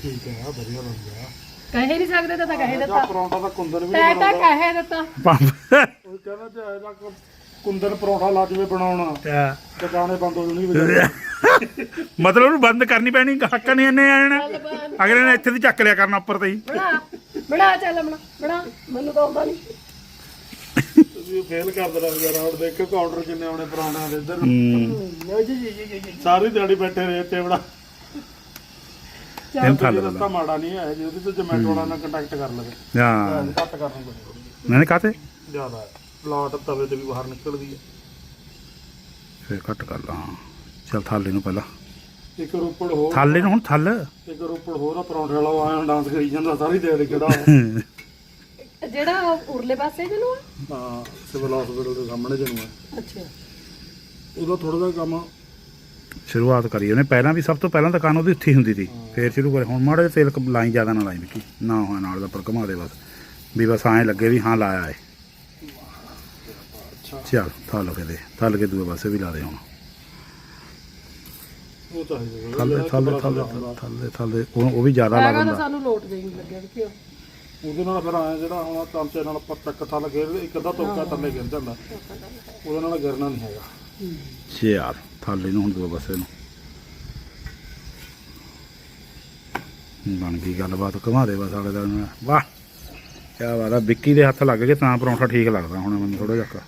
ਠੀਕ ਹੈ ਵਧੀਆ ਲੱਗ ਗਿਆ। ਕਹਿ ਨਹੀਂ ਸਕਦੇ ਤਾਂ ਤਾਂ ਕਹਿ ਦਿੱਤਾ। ਪਰੌਂਠਾ ਤਾਂ ਕੁੰਦਨ ਵੀ ਤੈ ਤਾਂ ਕਹਿ ਦਿੱਤਾ। ਪੰਪ ਉਹ ਕਹਿੰਦਾ ਜੇ ਇਹਦਾ ਕੋ- ਕੁੰਦਨ ਪਰੌਂਠਾ ਲਾ ਜਵੇ ਬਣਾਉਣਾ। ਦੁਕਾਨੇ ਬੰਦ ਹੋ ਜਣੀ ਵਜਾ ਮਤਲਬ ਉਹਨੂੰ ਬੰਦ ਕਰਨੀ ਪੈਣੀ ਹੱਕ ਨਹੀਂ ਇਹਨੇ ਆਣਾ ਚੱਲ ਬਣ, ਅਗਲੇ ਨੇ ਇੱਥੇ ਦੀ ਚੱਕ ਲਿਆ ਕਰਨਾ ਉੱਪਰ ਤੇ ਹੀ। ਬਣਾ ਬਣਾ ਚੱਲ ਬਣਾ ਬਣਾ ਮੈਨੂੰ ਤਾਂ ਆਉਂਦਾ ਨਹੀਂ ਤੁਸੀਂ ਫੇਲ ਕਰ ਦੇਣਾ ਯਾਰ ਹੁਣ ਦੇਖੋ ਕਾਊਂਟਰ ਕਿੰਨੇ ਆਉਣੇ ਪਰੌਂਠਿਆਂ ਦੇ ਇੱਧਰ। ਹੂੰ। ਜੀ ਜੀ ਜੀ ਜੀ ਜੀ। ਸਾਰੀ ਦਿਹਾੜੀ ਬੈਠੇ ਰਹੇ ਤੇ ਬੜਾ। ਇਹਨੂੰ ਥੱਲੇ ਰਸਤਾ ਮਾੜਾ ਨਹੀਂ ਹੈ ਜੇ ਉਹਦੇ ਤੋਂ ਜਮੈਟੋ ਵਾਲਾ ਨਾਲ ਕੰਟੈਕਟ ਕਰ ਲਵੇ। ਹਾਂ। ਘੱਟ ਕਰਨੀ ਪੈਣੀ ਮੈਨੇ ਕਾਤੇ ਜ਼ਿਆਦਾ ਹੈ। ਲਾਟ ਤਵੇ ਤੇ ਵੀ ਬਾਹਰ ਨਿਕਲਦੀ ਹੈ। ਫੇਰ ਕੱਟ ਕਰ ਲਾ ਹਾਂ। ਚੱਲ ਥਾਲੇ ਨੂੰ ਪਹਿਲਾਂ। ਇੱਕ ਰੋਪੜ ਹੋਰ ਥਾਲੇ ਨੂੰ ਹੁਣ ਥੱਲ। ਇੱਕ ਰੋਪੜ ਹੋਰ ਆ ਪਰੌਂਠੇ ਵਾਲਾ ਉਹ ਆਇਆ ਡਾਂਸ ਕਰੀ ਜਾਂਦਾ ਸਾਰੀ ਦਿਹਾੜੀ ਕਿਹੜਾ ਉਹ। <laughs> ਜਿਹੜਾ ਉਹ ਉਰਲੇ ਪਾਸੇ ਜਿਹਨੂੰ ਆ? ਹਾਂ ਸਿਵਲ ਹਸਪੀਟਲ ਦੇ ਸਾਹਮਣੇ ਜਿਹਨੂੰ ਹੈ ਅੱਛਾ। ਉਹਦਾ ਥੋੜਾ ਜਿਹਾ ਕੰਮ ਸ਼ੁਰੂਆਤ ਕਰੀ ਉਹਨੇ। ਪਹਿਲਾਂ ਵੀ ਸਭ ਤੋਂ ਪਹਿਲਾਂ ਦੁਕਾਨ ਉਹਦੀ ਉੱਥੇ ਹੀ ਹੁੰਦੀ ਸੀ। ਫੇਰ ਸ਼ੁਰੂ ਕਰੇ। ਹੁਣ ਮਾੜਾ ਜਿਹਾ ਤੇਲ ਕ- ਲਾਈ ਜ਼ਿਆਦਾ ਨਾ ਲਾਈ ਵਿੱਕੀ। ਨਾ ਹੋਇਆ ਨਾਲ ਦਾ ਪਰ ਘੁਮਾ ਦੇ ਬਸ। ਵੀ ਬਸ ਐਂ ਲੱਗੇ ਵੀ ਹਾਂ ਲਾਇਆ ਏ। ਚੱਲ ਥੱਲ ਕੇ ਦੇ। ਥੱਲ ਕੇ ਦੂਏ ਪਾਸੇ ਵੀ ਲਾ ਦੇ ਹੁਣ। ਉਹ ਤਾਂ ਹੈ। ਥੱਲੇ ਥੱਲੇ ਥੱਲੇ ਥੱਲੇ ਥੱਲੇ। ਉਹ ਉਹ ਵੀ ਜ਼ਿਆਦਾ ਲਾ ਹੈਗਾ ਤਾਂ ਦਿੰਦਾ। ਸਾਨੂੰ ਲੋਟ ਦੇ ਨਹੀਂ ਲੱਗਿਆ ਕਿ ਉਹਦੇ ਨਾਲ ਫਿਰ ਆਇਆ ਜਿਹੜਾ ਹੁਣ ਚਮਚੇ ਨਾਲ ਟੱਕ ਥੱਲ ਗੇਰ ਇੱਕ ਅੱਧਾ ਤੋਕਾ ਥੱਲੇ ਗਿਰ ਜਾਂਦਾ। ਉਹਦੇ ਨਾਲ ਗਿਰਨਾ ਨਹੀਂ ਹੈਗਾ। ਯਾਰ ਥੱਲੇ ਨੂੰ ਹੁਣ ਦੂਏ ਪਾਸੇ ਨੂੰ। ਬਣ ਗਈ ਗੱਲਬਾਤ ਘੁਮਾ ਦੇ ਬਸ ਆਲੇ ਦਾ ਵਾਹ ਕਿਆ ਬਾਤ ਆ ਵਿੱਕੀ ਦੇ ਹੱਥ ਲੱਗ ਗਏ ਤਾਂ ਪਰੌਂਠਾ ਠੀਕ ਲੱਗਦਾ ਹੁਣ ਮੈਨੂੰ ਥੋੜਾ ਜਿਹਾ।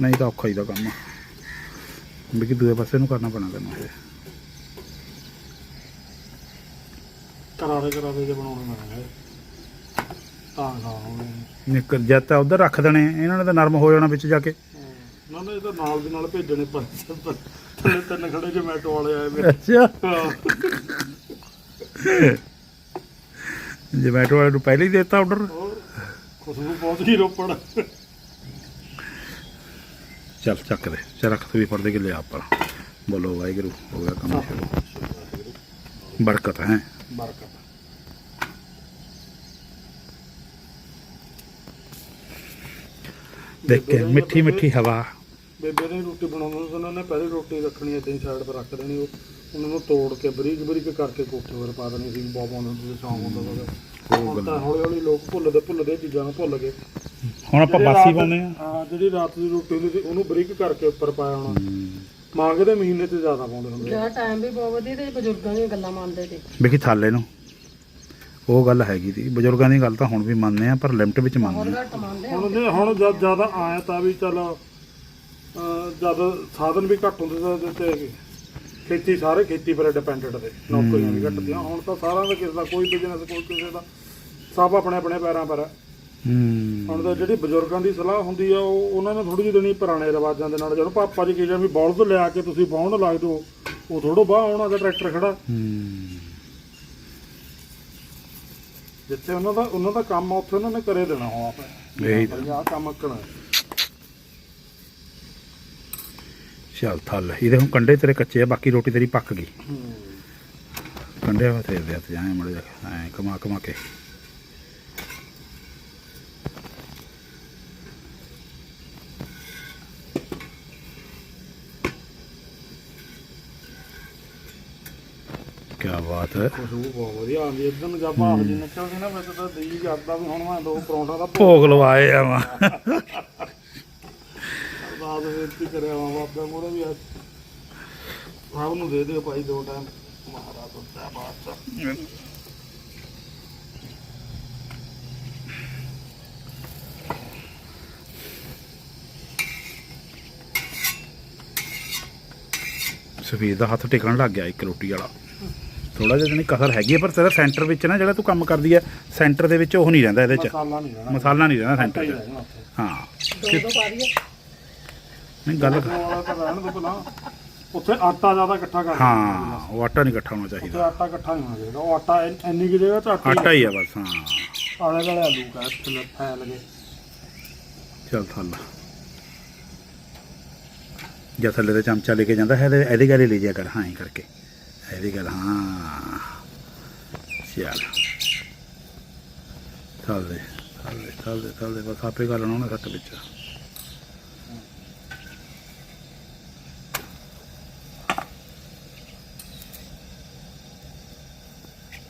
ਨਹੀਂ ਤਾਂ ਔਖਾ ਹੀ ਦਾ ਕੰਮ ਆ। ਵਿੱਕੀ ਦੂਏ ਪਾਸੇ ਨੂੰ ਕਰਨਾ ਪੈਣਾ ਤੈਨੂੰ ਇਹ। ਕਰਾਰੇ ਕਰਾਰੇ ਜੇ ਬਣਾਉਣੇ ਪੈਣਗੇ। ਤਾਂ ਖਾਣੇ ਨਿਕਲ ਜਦ ਤਾਂ ਉਧਰ ਰੱਖ ਦੇਣੇ ਇਹਨਾਂ ਨੇ ਤਾਂ ਨਰਮ ਹੋ ਜਾਣਾ ਵਿੱਚ ਜਾ ਕੇ। ਨਾ ਨਾ ਇਹ ਤਾਂ ਨਾਲ ਦੀ ਨਾਲ ਭੇਜਣੇ ਪਰ ਥੱਲੇ ਤਿੰਨ ਖੜੇ ਜਮੈਟੋ ਵਾਲੇ ਆਏ ਵੇ ਅੱਛਾ। ਹਾਂ। ਜਮੈਟੋ ਵਾਲੇ ਨੂੰ ਪਹਿਲੇ ਹੀ ਦਿੱਤਾ ਆਰਡਰ ਖੁਸ਼ਬੂ ਪਹੁੰਚ ਗਈ ਰੋਪੜ। ਚੱਲ ਚੱਕ ਦੇ। ਚੱਲ ਰੱਖ ਤੂੰ ਵੀ ਪਰਦੇ ਕੇ ਲਿਆ ਪਰ ਬੋਲੋ ਵਾਹਿਗੁਰੂ ਹੋ ਗਿਆ ਕੰਮ ਸ਼ੁਰੂ। ਬਰਕਤ ਹੈ। ਬਰਕਤ। ਦੇਖ ਕੇ ਮਿੱਠੀ ਮਿੱਠੀ ਹਵਾ। ਬੇਬੇ ਨੇ ਰੋਟੀ ਬਣਾਉਂਦੇ ਸੀ ਉਹਨਾਂ ਨੇ ਪਹਿਲੇ ਰੋਟੀ ਰੱਖਣੀ ਹੈ ਤੇ ਸਾਈਡ 'ਤੇ ਰੱਖ ਦੇਣੀ ਉਹ ਉਹਨਾਂ ਨੂੰ ਤੋੜ ਕੇ ਬਰੀਕ ਬਰੀਕ ਕਰਕੇ ਕੋਠੇ 'ਤੇ ਪਾ ਦੇਣੀ ਸੀ ਬਹੁਤ ਹੁੰਦੇ ਸੀ ਸ਼ੌਂਕ ਹੁੰਦਾ ਸੀਗਾ। ਹੁਣ ਤਾਂ ਹੌਲੀ ਹੌਲੀ ਲੋਕ ਭੁੱਲਦੇ ਭੁੱਲਦੇ ਚੀਜ਼ਾਂ ਨੂੰ ਭੁੱਲ ਗਏ। ਹੁਣ ਆਪਾਂ ਬਾਸੀ ਰਾਤ- ਪਾਉਂਦੇ ਆ ਹਾਂ ਜਿਹੜੀ ਰਾਤ ਦੀ ਰੋਟੀ ਹੁੰਦੀ ਸੀ ਉਹਨੂੰ ਬਰੀਕ ਕਰਕੇ ਉੱਪਰ ਪਾਇਆ ਹੋਣਾ। ਮਾਘ ਦੇ ਮਹੀਨੇ 'ਚ ਜ਼ਿਆਦਾ ਪਾਉਂਦੇ ਹੁੰਦੇ ਜਿਹੜਾ ਟਾਈਮ ਵੀ ਬਹੁਤ ਵਧੀਆ ਤੇ ਬਜ਼ੁਰਗਾਂ ਦੀਆਂ ਗੱਲਾਂ ਮੰਨਦੇ ਤੇ। ਵੇਖੀ ਥਾਲੇ ਨੂੰ। ਉਹ ਗੱਲ ਹੈਗੀ ਸੀ। ਬਜ਼ੁਰਗਾਂ ਦੀ ਗੱਲ ਤਾਂ ਹੁਣ ਵੀ ਮੰਨਦੇ ਆ ਪਰ ਲਿਮਟ ਵਿੱਚ ਮੰਨਦੇ ਆ ਹੁਣ ਜੇ ਹੁਣ ਜਦ ਜ਼ਿਆਦਾ ਆਇਆ ਤਾਂ ਵੀ ਚੱਲ ਜਦ ਸਾਧਨ ਵੀ ਘੱਟ ਹੁੰਦੇ ਤੇ ਖੇਤੀ ਸਾਰੇ ਖੇਤੀ ਪਰ ਡਿਪੈਂਡੈਂਟ ਤੇ ਨੌਕਰੀਆਂ ਵੀ ਘੱਟ ਦੀਆਂ ਹੁਣ ਤਾਂ ਸਾਰਿਆਂ ਦਾ ਕਿਸੇ ਦਾ ਕੋਈ ਬਿਜ਼ਨਸ ਕੋਈ ਕਿਸੇ ਦਾ ਸਭ ਆਪਣੇ ਆਪਣੇ ਪੈਰਾਂ ਪਰ ਹੈ। ਹੁਣ ਤਾਂ ਜਿਹੜੀ ਬਜ਼ੁਰਗਾਂ ਦੀ ਸਲਾਹ ਹੁੰਦੀ ਆ ਉਹ ਉਹਨਾਂ ਨੇ ਥੋੜੀ ਜਿਹੀ ਦੇਣੀ ਪੁਰਾਣੇ ਰਿਵਾਜਾਂ ਦੇ ਨਾਲ। ਜਦੋਂ ਪਾਪਾ ਜੀ ਕਹੇ ਵੀ ਬੌਲਦ ਲਿਆ ਕੇ ਤੁਸੀਂ ਵਾਹੁਣ ਲੱਗ ਜਾਓ ਉਹ ਥੋੜੋ ਬਾਹ ਆਉਣਾ ਦਾ ਟਰੈਕਟਰ ਖੜਾ। ਹੂੰ। ਜਿੱਥੇ ਉਹਨਾਂ ਦਾ ਉਹਨਾਂ ਦਾ ਕੰਮ ਆ ਉੱਥੇ ਉਹਨਾਂ ਨੇ ਕਰੇ ਦੇਣਾ ਹੋ ਆਪ ਇਹੀ ਆ ਕੰਮ ਅੱਕਣਾ ਚੱਲ ਥੱਲ ਇਹਦੇ ਹੁਣ ਕੰਡੇ ਤੇਰੇ ਕੱਚੇ ਆ ਬਾਕੀ ਰੋਟੀ ਤੇਰੀ ਪੱਕ ਗਈ। ਕੰਡੇ ਵਾ ਤੇਰੇ ਦੇ ਹੱਥ ਜਾਏ ਮੜ ਜਾ ਐ ਕਮਾ ਕਮਾ ਕੇ। ਬਾਤ ਹੈ। ਖੁਸ਼ਬੂ ਬਹੁਤ ਵਧੀਆ ਆਉਂਦੀ ਇਦਾਂ ਨੂੰ ਜਦ ਭਾਫ ਜੀ ਨਿਕਲਦੀ ਨਾ ਫਿਰ ਤਾਂ ਦਿਲ ਕਰਦਾ ਵੀ ਹੁਣ ਮੈਂ ਦੋ ਪਰੌਂਠਾ ਦਾ ਭੋਗ ਲਵਾਏ ਆ ਵਾ ਬਾਦ ਬੇਨਤੀ ਕਰਿਆ ਵਾ ਬਾਬਾ ਮੋਰੇ ਵੀ ਅੱਜ। ਸਭ ਨੂੰ ਦੇ ਦਿਓ ਭਾਈ ਦੋ ਟਾਈਮ ਮਹਾਰਾਜ ਦਾ ਬਾਦਸ਼ਾਹ ਸਫੀਰ ਦਾ ਹੱਥ ਟਿਕਣ ਲੱਗ ਗਿਆ ਇੱਕ ਰੋਟੀ ਵਾਲਾ। ਥੋੜਾ ਜਿਹਾ ਨਹੀਂ ਕਸਰ ਹੈਗੀ ਹੈ ਪਰ ਤੇਰਾ ਸੈਂਟਰ ਵਿੱਚ ਨਾ ਜਿਹੜਾ ਤੂੰ ਕੰਮ ਕਰਦੀ ਹੈ ਸੈਂਟਰ ਦੇ ਵਿੱਚ ਉਹ ਨਹੀਂ ਰਹਿੰਦਾ ਇਹਦੇ ਚ। ਮਸਾਲਾ ਨਹੀਂ ਰਹਿਣਾ ਮਸਾਲਾ ਨਹੀਂ ਰਹਿੰਦਾ ਸੈਂਟਰ ਹੀ 'ਚ। ਹਾਂ ਦੋ ਦੋ ਪਾ ਦਈਏ ਨਹੀਂ ਗੱਲ ਵਾਲਾ ਤਾਂ ਰਹਿਣ ਦੋ ਪਹਿਲਾਂ ਉੱਥੇ ਆਟਾ ਜ਼ਿਆਦਾ ਇਕੱਠਾ ਕਰ ਹਾਂ ਉਹ ਆਟਾ ਨਹੀਂ ਇਕੱਠਾ ਹੋਣਾ ਉੱਥੇ ਚਾਹੀਦਾ ਆਟਾ ਇਕੱਠਾ ਨਹੀਂ ਹੋਣਾ ਚਾਹੀਦਾ। ਉਹ ਆਟਾ ਇੰਨ- ਇੰਨੀ ਕਿ ਜਗ੍ਹਾ ਆਟਾ ਆਟਾ ਹੀ ਆ ਬਸ ਹਾਂ। ਆਲੇ ਵਾਲੇ ਆਲੂ ਕਾ ਥੱਲੇ ਫੈਲ ਗਏ। ਚੱਲ ਥੱਲ। ਜਾਂ ਥੱਲੇ ਤੇ ਚਮਚਾ ਲੈ ਕੇ ਜਾਂਦਾ ਹੈ ਤੇ ਇਹਦੀ ਗੱਲ ਹੀ ਲੈ ਜਾ ਕਰ ਹਾਂ ਹੀ ਕਰਕੇ। ਇਹਦੀ ਗੱਲ ਹਾਂ ਦੇ ਚੱਲ ਦੇ ਚੱਲ ਦੇ ਬਸ ਆਪੇ ਗੱਲ ਨਾ ਸੱਟ ਵਿੱਚ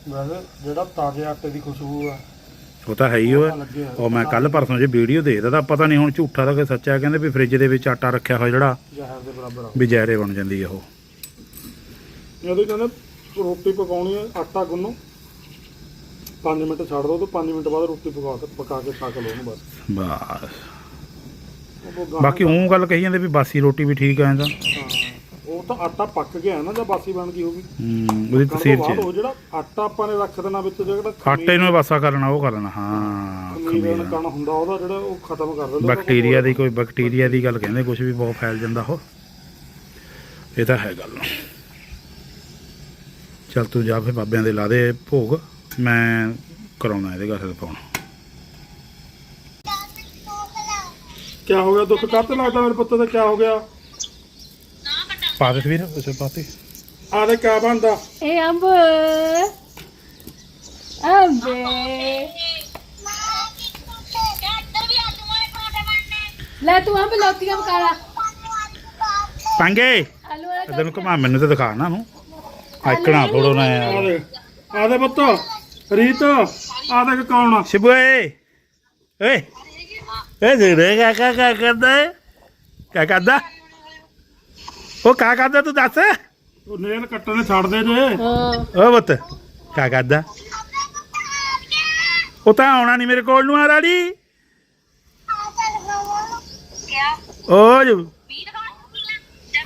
ਵੈਸੇ ਜਿਹੜਾ ਤਾਜ਼ੇ ਆਟੇ ਦੀ ਖੁਸ਼ਬੂ ਆ ਉਹ ਤਾਂ ਹੈ ਹੀ ਉਹ ਉਹ ਮੈਂ ਕੱਲ ਪਰਸੋਂ ਜੇ ਵੀਡੀਓ ਦੇਖਦਾ ਤਾਂ ਪਤਾ ਨਹੀਂ ਹੁਣ ਝੂਠਾ ਦਾ ਕਿ ਸੱਚਾ ਕਹਿੰਦੇ ਵੀ ਫ੍ਰਿਜ ਦੇ ਵਿੱਚ ਆਟਾ ਰੱਖਿਆ ਹੋਇਆ ਜਿਹੜਾ ਜ਼ਹਿਰ ਦੇ ਬਰਾਬਰ ਆ। ਵੀ ਜ਼ਹਿਰੇ ਬਣ ਜਾਂਦੀ ਆ ਉਹ। ਇਹਦੇ ਕਹਿੰਦੇ ਰੋਟੀ ਪਕਾਉਣੀ ਹੈ ਆਟਾ ਗੁੰਨੋ। 5 ਮਿੰਟ ਛੱਡ ਦੋ ਤੇ 5 ਮਿੰਟ ਬਾਅਦ ਰੋਟੀ ਪਕਾ ਕੇ ਪਕਾ ਕੇ ਖਾ ਕੇ ਲਓ ਉਹਨੂੰ ਬਸ। ਬਸ। ਉਹ ਬਾਕੀ ਉਹ ਗੱਲ ਕਹੀ ਜਾਂਦੇ ਵੀ ਬਾਸੀ ਰੋਟੀ ਵੀ ਠੀਕ ਆ ਇਹਦਾ। ਉਹ ਤਾਂ ਆਟਾ ਪੱਕ ਗਿਆ ਨਾ ਜਾਂ ਬਾਸੀ ਬਣ ਗਈ ਹੋਗੀ ਹੂੰ ਉਹਦੀ ਤਸੀਰ ਚ ਉਹ ਜਿਹੜਾ ਆਟਾ ਆਪਾਂ ਨੇ ਰੱਖ ਦੇਣਾ ਵਿੱਚ ਜਿਹੜਾ ਆਟੇ ਨੂੰ ਬਾਸਾ ਕਰਨਾ ਉਹ ਕਰਨਾ ਹਾਂ ਖਮੀਰਨ ਖਮੀਰ। ਕਣ ਹੁੰਦਾ ਉਹਦਾ ਜਿਹੜਾ ਉਹ ਖਤਮ ਕਰ ਦਿੰਦਾ। ਬੈਕਟੀਰੀਆ ਦੀ ਕੋਈ ਬੈਕਟੀਰੀਆ ਦੀ ਗੱਲ ਕਹਿੰਦੇ ਕੁਝ ਵੀ ਬਹੁਤ ਫੈਲ ਜਾਂਦਾ ਉਹ। ਇਹ ਤਾਂ ਹੈ ਗੱਲ। ਚੱਲ ਤੂੰ ਜਾ ਫਿਰ ਬਾਬਿਆਂ ਦੇ ਲਾ ਦੇ ਭੋਗ ਮੈਂ ਕਰਾਉਣਾ ਇਹਦੇ ਘਰ ਪਾਉਣ। ਕੀ ਹੋ ਗਿਆ? ਦੁੱਖ ਕਾਹਤੇ ਲੱਗਦਾ ਮੇਰੇ ਪੁੱਤ ਦਾ? ਕੀ ਹੋ ਗਿਆ? ਪਾ ਦੇ ਵੀਰ ਉਸੇ ਪਾਤੇ ਆ ਦੇ ਕਿਆ ਬਣਦਾ? ਇਹ ਅੰਬ। ਅੰਬੇ। ਲੈ ਤੂੰ ਅੰਬ ਲੋਤੀਆਂ ਪਕਾ ਲਾ ਪੰਗੇ? ਆਲੂ ਵਾਲਾ ਘੁਮਾ ਮੈਨੂੰ ਤੇ ਦਿਖਾ ਨਾ ਨੂੰ ਆਇਕਣਾ ਥੋੜੋ ਨਾ ਆ ਯਾਰ। ਦੇ ਆ ਦੇ ਪੁੱਤ ਰੀਤ ਆ ਦੇ ਕੌਣ ਆ। ਸ਼ਿਬੂ ਏ ਓਏ ਏ ਦੇ ਕਾ ਕਾ ਕਾ ਕਰਦਾ ਹੈ ਕਾ ਕਰਦਾ? ਉਹ ਕਾ ਕਰਦਾ ਤੂੰ ਦੱਸ? ਉਹ ਨੇਲ ਕੱਟਣੇ ਛੱਡ ਦੇ ਜੇ। ਹਾਂ ਓ ਪੁੱਤ ਕਾ ਕਰਦਾ? ਉਹ ਤਾਂ ਆਉਣਾ ਨਹੀਂ ਮੇਰੇ ਕੋਲ ਨੂੰ ਆ ਰਾੜੀ। ਓ ਜੀ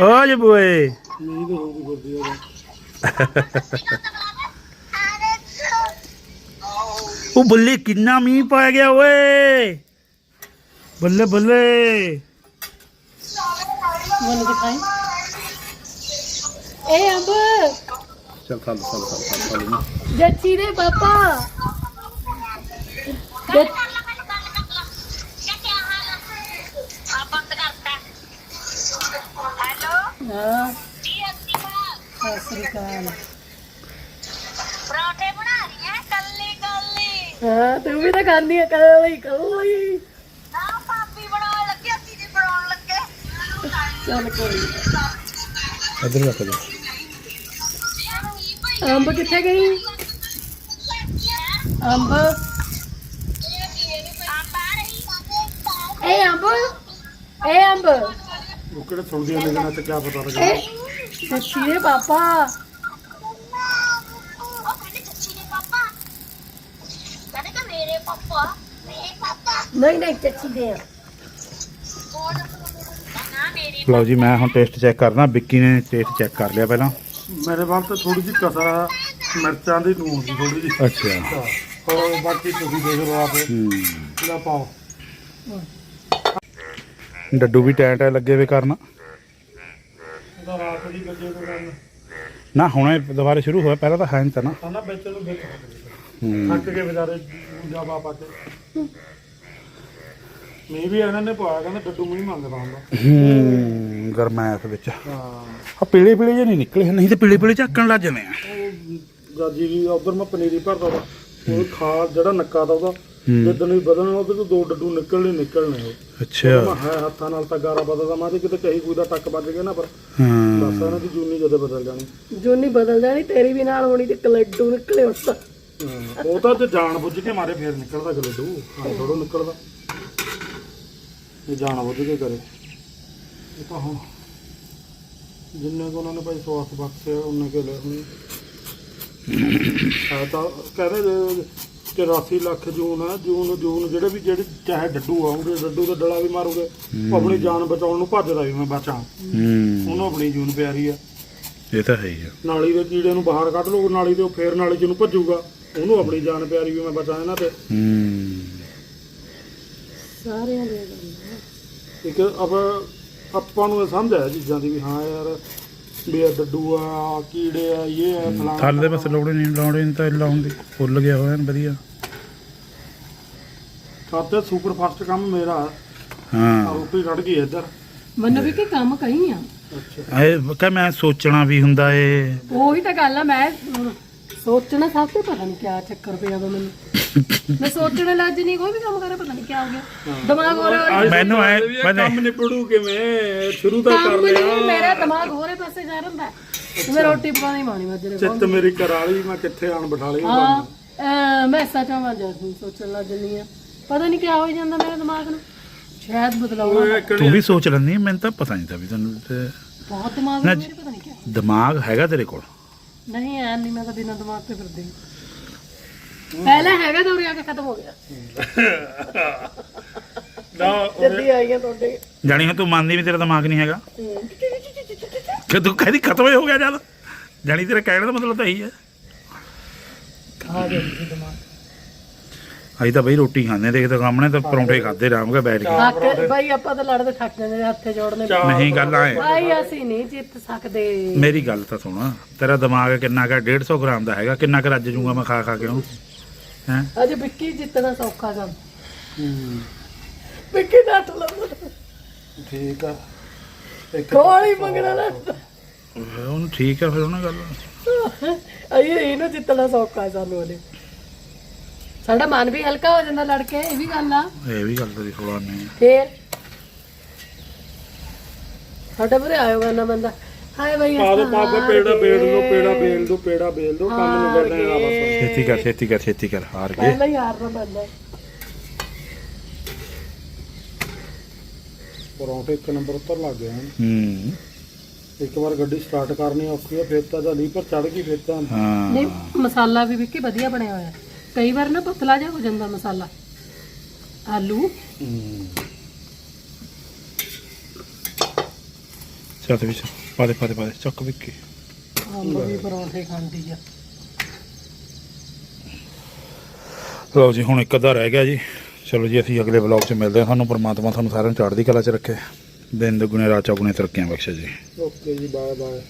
ਓ ਜੀ ਬੂਏ ਨਹੀਂ ਤੇ ਹੋਊਗੀ ਗੁਰਦੀ ਉਹ ਬੱਲੇ ਕਿੰਨਾ ਮੀਂਹ ਪੈ ਗਿਆ ਓਏ ਬੱਲੇ ਬੱਲੇ ਮੈਨੂੰ ਦਿਖਾਈ ਇਹ ਅੰਬ ਚੱਲ ਚੱਲ ਚੱਲ ਚੱਲ ਚੱਲ ਨਾ ਜੱਚੀ ਦੇ ਪਾਪਾ ਜੱਚ- ਹਾਂ ਸਤਿ ਸ੍ਰੀ ਅਕਾਲ ਪਰੌਂਠੇ ਬਣਾ ਰਹੀ ਹੈ ਕੱਲੀ ਕੱਲੀ ਹਾਂ ਤੂੰ ਵੀ ਤਾਂ ਖਾਂਦੀ ਆ ਕੱਲੀ ਕੱਲੀ ਨਾ ਭਾਬੀ ਬਣਾਉਣ ਲੱਗੇ ਅਸੀਂ ਨਹੀਂ ਬਣਾਉਣ ਲੱਗੇ। ਚੱਲ ਕੋਈ ਨੀ। ਇਧਰ ਰੱਖ ਜਾ ਅੰਬ ਕਿੱਥੇ ਗਈ? ਅੰਬ? ਇਹ ਅੰਬ? ਇਹ ਅੰਬ। ਉਹ ਕਿਹੜੇ ਸੁਣਦੀਆਂ ਨੇ ਜਿਹਨਾਂ ਤੇ ਕੀ ਪਤਾ ਲੱਗਦਾ ਇਹ ਜੱਚੀ ਦੇ ਪਾਪਾ। ਪਾਪਾ ਮੇਰੇ ਪਾਪਾ ਨਹੀਂ ਨਹੀਂ ਜੱਚੀ ਦੇ ਆ। ਕੌਣ ਨਾ ਮੇਰੀ ਲਓ ਜੀ ਮੈਂ ਹੁਣ ਟੇਸਟ ਚੈੱਕ ਕਰਨਾ ਵਿੱਕੀ ਨੇ ਟੇਸਟ ਚੈੱਕ ਕਰ ਲਿਆ ਪਹਿਲਾਂ। ਮੇਰੇ ਵੱਲ ਤੇ ਥੋੜੀ ਜਿਹੀ ਕਸਰ ਆ ਮਿਰਚਾਂ ਦੀ ਨੂਨ ਦੀ ਥੋੜੀ ਜਿਹੀ। ਅੱਛਾ। ਹੋਰ ਬਾਕੀ ਤੁਸੀਂ ਦੇਖ ਲਓ ਆਪੇ। ਹੂੰ। ਲੈ ਪਾਓ। ਡੱਡੂ ਵੀ ਟੈਂ ਟੈਂ ਲੱਗੇ ਵੇ ਕਰਨ। ਉਹਦਾ ਰਾਤ ਦੀ ਗੱਜੇ ਤੋਂ ਕਰਨ ਨਾ ਹੁਣੇ ਦੁਬਾਰਾ ਸ਼ੁਰੂ ਹੋਇਆ ਪਹਿਲਾਂ ਤਾਂ ਹੈ ਨਹੀਂ ਤਾਂ ਨਾ। ਆਨਾ ਵਿੱਚ ਨੂੰ ਵਿੱਚ ਹੂੰ। ਥੱਕ ਕੇ ਵਿਚਾਰੇ। ਜਾ ਪਾ ਪਾ ਕੇ। ਮੀਂਹ ਵੀ ਇਹਨਾਂ ਨੇ ਪਾਇਆ ਕਹਿੰਦਾ ਡੱਡੂ ਮੀਂਹ ਮੰਗਦਾ ਹੁੰਦਾ। ਹੂੰ ਗਰਮੈਸ ਵਿੱਚ। ਹਾਂ। ਆ ਪੀਲੇ ਪੀਲੇ ਜਿਹੇ ਨਹੀਂ ਨਿਕਲੇ ਨਹੀਂ ਤੇ ਪੀਲੇ ਪੀਲੇ ਝੱਕਣ ਲੱਗ ਜਾਂਦੇ ਆ। ਉਹ ਗਾਜੀ ਵੀ ਉਧਰ ਮੈਂ ਪਨੀਰੀ ਭਰਦਾ ਵਾ। ਉਹ ਖਾ ਜਿਹੜਾ ਨੱਕਾ ਦਾ ਉਹਦਾ ਹੂੰ। ਜਿੱਦਣ ਵੀ ਬਦਲਣਾ ਉਹਦੇ ਤੋਂ ਦੋ ਡੱਡੂ ਨਿਕਲਣੇ ਨਿਕਲਣੇ ਉਹ। ਅੱਛਾ। ਮੈਂ ਹੈ ਹੱਥਾਂ ਨਾਲ ਤਾਂ ਗਾਰਾ ਬਦਲਦਾ ਮੈਂ ਜੇ ਕਿਤੇ ਕਹੀ ਕੋਈ ਦਾ ਟੱਕ ਵੱਜ ਗਿਆ ਨਾ ਪਰ। ਹਾਂ। ਬਸ ਇਹਨਾਂ ਦੀ ਜੂਨੀ ਜਦੋਂ ਬਦਲ ਜਾਣੀ। ਜੂਨੀ ਬਦਲ ਜਾਣੀ ਤੇਰੀ ਵੀ ਨਾਲ ਹੋਣੀ ਤੇ ਕਲੱਡੂ ਨਿਕਲੇ ਉਸ ਤਾਂ ਉਹ ਤਾਂ ਜੇ ਜਾਣ ਬੁੱਝ ਕੇ ਮਾਰੇ ਫੇਰ ਨਿਕਲਦਾ ਗਲੇਡੂ ਹਾਂ ਥੋੜੋ ਨਿਕਲਦਾ। ਇਹ ਜਾਣ ਬੁੱਝ ਕੇ ਕਰੇ। ਇਹ ਤਾਂ ਹੁਣ ਜਿੰਨੇ ਕੋ ਉਹਨਾਂ ਨੇ ਭਾਈ ਸਵਾਸ ਬਖਸ਼ਿਆ ਉਹਨੇ ਕੇ ਲੈ ਹੁਣ ਆ ਤਾਂ ਕਹਿੰਦੇ ਜੇ 84 ਲੱਖ ਜੂਨ ਆ ਜੂਨ ਜੂਨ ਜਿਹੜੇ ਵੀ ਜਿਹੜੇ ਚਾਹੇ ਡੱਡੂ ਆਉਂਗੇ ਡੱਡੂ ਦਾ ਡਲਾ ਵੀ ਮਾਰੂਗੇ ਉਹ ਆਪਣੀ ਜਾਨ ਬਚਾਉਣ ਨੂੰ ਭੱਜਦਾ ਵੀ ਮੈਂ ਬਚਾਂ। ਹੂੰ। ਉਹਨੂੰ ਆਪਣੀ ਜੂਨ ਪਿਆਰੀ ਆ ਇਹ ਤਾਂ ਹੈ ਹੀ ਆ। ਨਾਲੀ ਦੇ ਕੀੜੇ ਨੂੰ ਬਾਹਰ ਕੱਢ ਲਓ ਨਾਲੀ ਦੇ ਉਹ ਫੇਰ ਨਾਲੀ ਚ ਨੂੰ ਭੱਜੂਗਾ। ਉਹਨੂੰ ਆਪਣੀ ਜਾਨ ਪਿਆਰੀ ਵੀ ਮੈਂ ਬਚਾਂ ਇਹਨਾਂ ਤੇ। ਹੂੰ ਸਾਰਿਆਂ ਦੇ ਗੱਲ ਇੱਕ ਅਬ ਆਪਾਂ ਨੂੰ ਇਹ ਸਮਝ ਆਇਆ ਚੀਜ਼ਾਂ ਦੀ ਵੀ ਹਾਂ ਯਾਰ ਵੀ ਇਹ ਡੱਡੂ ਆ ਕੀੜੇ ਆ ਇਹ ਆ ਫਲਾਣਾ ਥੱਲ ਦੇ ਬਸ ਲੋੜੇ ਨਹੀਂ ਲਾਉਣੇ ਨਹੀਂ ਤਾਂ ਲਾਉਣ ਦੀ ਫੁੱਲ ਗਿਆ ਹੋਇਆ ਐਨ ਵਧੀਆ। ਸਾਤੇ ਸੁਪਰ ਫਾਸਟ ਕੰਮ ਮੇਰਾ। ਹਾਂ। ਰੋਟੀ ਰੜ ਗਈ ਇੱਧਰ। ਮੈਨੂੰ ਵੀ ਕੀ ਕੰਮ ਕਹੀ ਆ। ਅੱਛਾ। ਇਹ ਕਹ ਮੈਂ ਸੋਚਣਾ ਵੀ ਹੁੰਦਾ ਏ। ਉਹੀ ਤਾਂ ਗੱਲ ਆ ਮੈਂ ਸੋਚਣਾ ਸਭ ਤੋਂ ਪਤਾ ਨਹੀਂ ਕਿਆ ਚੱਕਰ ਪਿਆ ਵਾ ਮੈਨੂੰ। ਮੈਂ ਸੋਚਣੇ ਲੱਜ ਨਹੀਂ ਕੋਈ ਵੀ ਕੰਮ ਕਰੇ ਪਤਾ ਨਹੀਂ ਕਿਆ ਹੋ ਗਿਆ। ਦਿਮਾਗ ਹੋ ਰਿਹਾ। ਮੈਨੂੰ ਐ ਮੈਂ ਕੰਮ ਨਿਪੜੂ ਕਿਵੇਂ? ਸ਼ੁਰੂ ਤਾਂ ਕਰ ਲਿਆ। ਨਹੀਂ ਮੇਰਾ ਦਿਮਾਗ ਹੋਰੇ ਪਾਸੇ ਜਾ ਰਿਹਾ ਹੈ ਤੇ ਮੈਂ ਰੋਟੀ ਪਕਾਉਣੀ ਮਾਣੀ ਮੱਜਰੇ ਚਿੱਤ ਮੇਰੀ ਕਰਾਲੀ ਮੈਂ ਕਿੱਥੇ ਆਣ ਬਿਠਾ ਲਈ ਹਾਂ ਮੈਂ ਸੱਚਾਂ ਵਾਂ ਜਦ ਸੋਚਣ ਲੱਗ ਜੰਨੀ ਆ। ਪਤਾ ਨਹੀਂ ਕਿਆ ਹੋ ਜਾਂਦਾ ਮੇਰੇ ਦਿਮਾਗ ਨੂੰ। ਸ਼ਾਇਦ ਬਦਲਾਉਣਾ ਤੂੰ ਵੀ ਸੋਚ ਲੈਂਦੀ ਮੈਨੂੰ ਤਾਂ ਪਤਾ ਨਹੀਂ ਤਾਂ ਵੀ ਤੈਨੂੰ ਤੇ ਬਹੁਤ ਦਿਮਾਗ ਮੇਰੇ ਪਤਾ ਨਹੀਂ ਕਿਆ। ਦਿਮਾਗ ਹੈਗਾ ਤੇਰੇ ਕੋਲ। ਨਹੀਂ ਐ ਨਹੀਂ ਮੈਂ ਤਾਂ ਬਿਨਾਂ ਦਿਮਾਗ ਤੇ ਫਿਰਦੀ। ਪਹਿਲਾਂ ਹੈਗਾ ਤਾਂ ਉਰੇ ਆ ਕੇ ਖਤਮ ਹੋ ਗਿਆ। ਨਾ ਜੱਦੀ ਆਈਆਂ ਤੁਹਾਡੇ। ਜਾਣੀ ਹੁਣ ਤੂੰ ਮੰਨਦੀ ਵੀ ਤੇਰਾ ਦਿਮਾਗ ਨਹੀਂ ਹੈਗਾ। ਕਿ ਤੂੰ ਕਹਿੰਦੀ ਖਤਮ ਹੀ ਹੋ ਗਿਆ ਜਦ। ਜਾਣੀ ਤੇਰਾ ਕਹਿਣ ਦਾ ਮਤਲਬ ਤਾਂ ਇਹੀ ਹੈ। ਖਾ ਗਿਆ ਜੀ ਦਿਮਾਗ। ਅਸੀਂ ਤਾਂ ਬਈ ਰੋਟੀ ਖਾਂਦੇ ਦੇਖ ਤਾਂ ਸਾਹਮਣੇ ਤਾਂ ਪਰੌਂਠੇ ਖਾਦੇ ਰਾਮ ਕੇ ਬੈਠ ਕੇ। ਬਾਈ ਆਪਾਂ ਤਾਂ ਲੜਦੇ ਥੱਕ ਜਾਂਦੇ ਹੱਥੇ ਜੋੜਨੇ ਨਹੀਂ ਗੱਲ ਆਏ। ਬਾਈ ਅਸੀਂ ਨਹੀਂ ਜਿੱਤ ਸਕਦੇ। ਮੇਰੀ ਗੱਲ ਤਾਂ ਸੁਣ ਤੇਰਾ ਦਿਮਾਗ ਕਿੰਨਾ ਕਾ 150 ਗ੍ਰਾਮ ਦਾ ਹੈਗਾ ਕਿੰਨਾ ਕੁ ਰੱਜ ਜੂਗਾ ਮੈਂ ਖਾ ਖਾ ਕੇ ਉਹਨੂੰ? ਹੈ? ਅਜੇ ਵਿੱਕੀ ਜਿੱਤਣਾ ਸੌਖਾ ਕੰਮ ਵਿੱਕੀ ਦਾ ਟਲਮ ਠੀਕ ਆ। ਇੱਕ ਕੋਲੀ ਮੰਗਣਾ ਨਾ। ਉਹਨੂੰ ਠੀਕ ਆ ਫਿਰ ਉਹਨਾਂ ਗੱਲ। ਅਈ ਇਹਨੂੰ ਜਿੱਤਣਾ ਸੌਖਾ ਸਾਨੂੰ ਉਹਨੇ ਸਾਡਾ ਮਨ ਵੀ ਹਲਕਾ ਹੋ ਜਾਂਦਾ ਲੜ ਕੇ ਇਹ ਵੀ ਗੱਲ ਆ। ਇਹ ਵੀ ਗੱਲ ਤੇਰੀ ਥੋੜਾ ਨਹੀਂ ਫੇਰ? ਸਾਡਾ ਬਰੇ ਆਇਓਗਾ ਨਾ ਬੰਦਾ। ਹਾਏ ਬਈ ਪਾ ਦੋ ਪਾ ਦੋ ਪੇੜਾ ਬੇੜ ਦੋ ਪੇੜਾ ਬੇਲ ਦੋ ਪੇੜਾ ਬੇਲ ਦੋ ਕੰਮ ਨੂੰ ਕਰਨਾ ਹੈ ਬਸ। ਛੇਤੀ ਕਰ ਛੇਤੀ ਕਰ ਛੇਤੀ ਕਰ ਹਾਰ ਗਏ। ਪਹਿਲਾਂ ਹੀ ਹਾਰਨਾ ਪੈਂਦਾ ਪਰੌਂਠੇ ਇੱਕ ਨੰਬਰ ਉੱਤਰ ਲੱਗ ਗਏ ਹਨ। ਹੂੰ। ਇੱਕ ਵਾਰ ਗੱਡੀ ਸਟਾਰਟ ਕਰਨੀ ਔਖੀ ਆ ਫਿਰ ਤਾਂ ਜਲੀ ਪਰ ਚੜ ਗਈ ਫਿਰ ਤਾਂ ਹਾਂ। ਨਹੀਂ ਮਸਾਲਾ ਵੀ ਵਿੱਕੀ ਵਧੀਆ ਬਣਿਆ ਹੋਇਆ। ਕਈ ਵਾਰ ਨਾ ਪਤਲਾ ਜਿਹਾ ਹੋ ਜਾਂਦਾ ਮਸਾਲਾ। ਆਲੂ। ਚੱਲ ਵਿੱਚ ਪਾ ਦੇ ਪਾ ਦੇ ਪਾ ਦੇ ਚੱਕ ਵਿੱਕੀ। ਵੀ ਪਰੌਂਠੇ ਖਾਂਦੀ ਆ। ਲਓ ਜੀ ਹੁਣ ਇੱਕ ਅੱਧਾ ਰਹਿ ਗਿਆ ਜੀ। ਚਲੋ ਜੀ ਅਸੀਂ ਅਗਲੇ ਵਲੌਗ 'ਚ ਮਿਲਦੇ ਹਾਂ। ਤੁਹਾਨੂੰ ਪਰਮਾਤਮਾ ਤੁਹਾਨੂੰ ਸਾਰਿਆਂ ਨੂੰ ਚੜ੍ਹਦੀ ਕਲਾ 'ਚ ਰੱਖੇ। ਦਿਨ ਦੁਗੁਣੇ ਰਾਤ ਚੌਗੁਣੇ ਤਰੱਕੀਆਂ ਬਖਸ਼ੇ ਜੀ। ਓਕੇ ਜੀ ਬਾਏ ਬਾਏ